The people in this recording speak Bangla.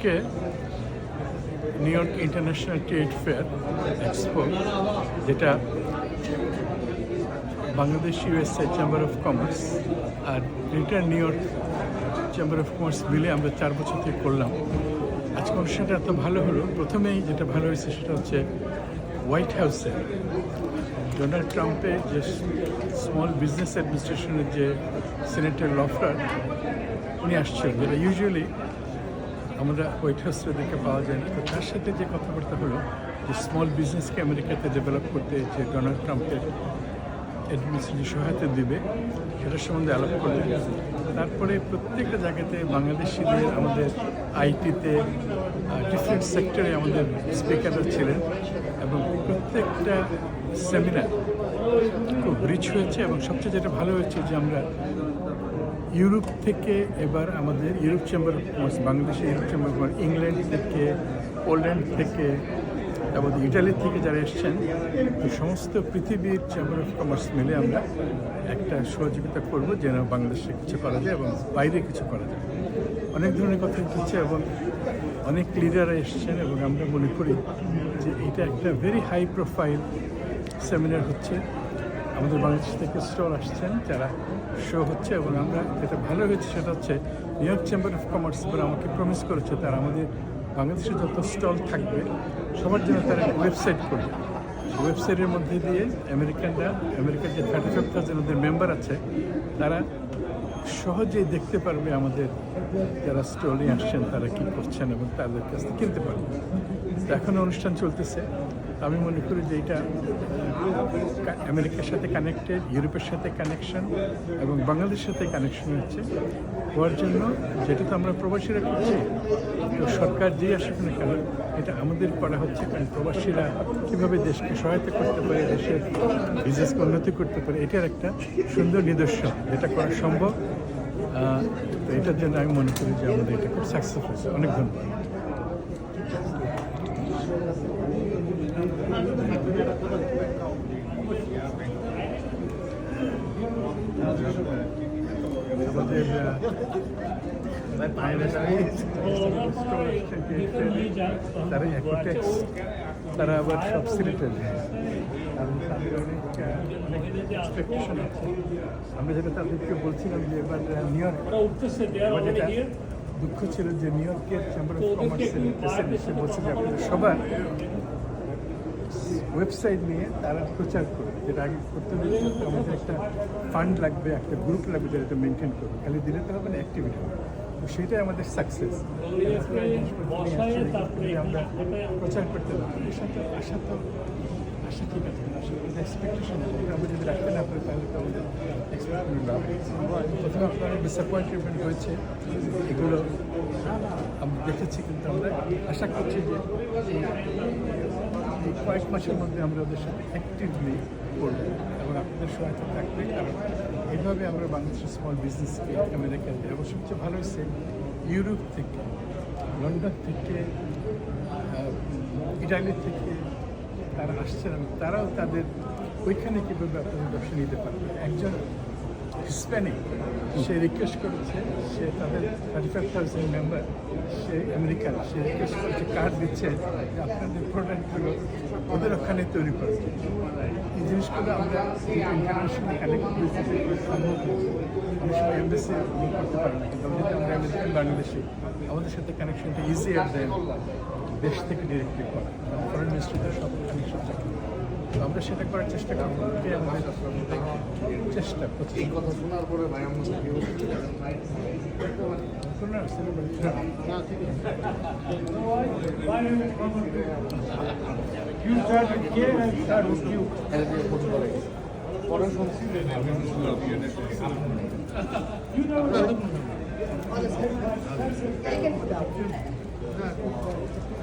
আজকে New York international trade fair expo যেটা Bangladesh USA chamber of commerce R greater New York chamber of commerce মিলে আমরা চার বছর থেকে করলাম। আজকে অনুষ্ঠানটা এত ভালো হলো। প্রথমেই যেটা ভালো হয়েছে সেটা হচ্ছে হোয়াইট হাউসে ডোনাল্ড ট্রাম্পের যে স্মল বিজনেস অ্যাডমিনিস্ট্রেশনের যে সিনেটর লফরার উনি আসছেন যেটা ইউজুয়ালি আমরা দিকে পাওয়া যায় তো তার সাথে যে কথাবার্তা হলো যে স্মল বিজনেসকে আমেরিকাতে ডেভেলপ করতে যে ডোনাল্ড ট্রাম্পের অ্যাডমিনিস্ট্রেশন সহায়তা দিবে, সেটার সম্বন্ধে আলাপ করলেন। তারপরে প্রত্যেকটা জায়গাতে বাংলাদেশিদের আমাদের আইটিতে ডিফারেন্ট সেক্টরে আমাদের স্পিকাররা ছিলেন এবং প্রত্যেকটা সেমিনার খুব রিচ হয়েছে এবং সবচেয়ে যেটা ভালো হয়েছে যে আমরা ইউরোপ থেকে এবার আমাদের ইউরোপ চেম্বার অফ কমার্স বাংলাদেশে Europe chamber of commerce England থেকে, পোল্যান্ড থেকে আমাদের ইটালি থেকে যারা এসছেন সমস্ত পৃথিবীর চেম্বার অফ কমার্স মিলে আমরা একটা সহযোগিতা করব যেন বাংলাদেশে কিছু করা যায় এবং বাইরে কিছু করা যায়। অনেক ধরনের কথা হচ্ছে এবং অনেক লিডাররা এসছেন এবং আমরা মনে করি যে এটা একটা ভেরি হাই প্রোফাইল সেমিনার হচ্ছে। আমাদের বাংলাদেশ থেকে স্টল আসছেন যারা শো হচ্ছে এবং আমরা যেটা ভালো হয়েছে সেটা হচ্ছে New York chamber of commerce এবার আমাকে প্রমিস করেছে, তারা আমাদের বাংলাদেশে যত স্টল থাকবে, সবার জন্য তারা ওয়েবসাইট করবে। ওয়েবসাইটের মধ্যে দিয়ে আমেরিকানরা, আমেরিকার যে থার্টি ফাইভ থাউজেন্ড ওদের মেম্বার আছে, তারা সহজেই দেখতে পারবে আমাদের যারা স্টলে আসছেন, তারা কী করছেন এবং তাদের কাছ থেকে কিনতে পারবে। তো এখনও অনুষ্ঠান চলতেছে। আমি মনে করি যে এটা আমেরিকার সাথে কানেক্টেড ইউরোপের সাথে কানেকশন এবং বাংলাদেশের সাথে কানেকশন হচ্ছে। হওয়ার জন্য যেটা তো আমরা প্রবাসীরা করছি, তো সরকার যেই আসুক না কেন, এটা আমাদের করা হচ্ছে কারণ প্রবাসীরা কীভাবে দেশকে সহায়তা করতে পারে, দেশের বিজনেসকে উন্নতি করতে পারে, এটার একটা সুন্দর নিদর্শন, যেটা করা সম্ভব। তো এটার জন্য আমি মনে করি যে আমাদের এটা খুব সাকসেসফুল অনেক ধন্যবাদ। তারা অ্যাকুটেক্স তারা আবার সব সিলেটেড আমরা যেটা তাদেরকে বলছিলাম যে এবার নিউ ইয়র্ক দুঃখ ছিল যে নিউ ইয়র্কের চেম্বার অফ কমার্সের প্রেসিডেন্ট সে বলছে যে সবার ওয়েবসাইট নিয়ে তারা প্রচার করবে যেটা আগে করতে হলে আমাদের একটা ফান্ড লাগবে একটা গ্রুপ লাগবে যেটা মেনটেন করবে। খালি দিলে তো হবে না অ্যাক্টিভিটি হবে। তো সেটাই আমাদের সাকসেস আমরা প্রচার করতে পারি সাথে আশা তো আশা ঠিক যদি রাখতে না তাহলে তো আমাদের। প্রথমে আপনার ডিসঅ্যাপয়েন্টমেন্ট হয়েছে এগুলো আমরা দেখেছি কিন্তু আমরা আশা করছি যে এই কয়েক মাসের মধ্যে আমরা ওদের সাথে অ্যাক্টিভলি করব এবং আপনাদের সহায়তা থাকবে কারণ এইভাবে আমরা বাংলাদেশের স্মল বিজনেসকে আমেরিকাতে এবং সবচেয়ে ভালো হচ্ছে ইউরোপ থেকে লন্ডন থেকে ইটালি থেকে তারা আসছেন এবং তারাও তাদের ওইখানে কীভাবে আপনাদের ব্যবসা নিতে পারবে একজন হিসপ্যানিক সে রিকোয়েস্ট করেছে, সে তাদের থার্টি ফাইভ থাউজেন্ড মেম্বার সে আমেরিকান সে রিকোয়েস্ট করেছে কার্ড দিচ্ছে যে আপনাদের প্রোডাক্টগুলো ওদের ওখানে তৈরি করছে। এই জিনিসগুলো আমরা ইন্টারন্যাশনাল কানেক্ট সম্ভব অনেক সময় এমবেসি করতে পারে না, কিন্তু আমরা বাংলাদেশে আমাদের সাথে কানেকশনটা ইজিয়ার দেন দেশ থেকে ডিরেক্টলি করা। ফরেন মিনিস্ট্রিতে সব থাকে। তো আমরা সেটা করার চেষ্টা করব। এটাই আমাদের চেষ্টা এই কথা শোনার পরে ভাই আমার পরে শুনছি You know,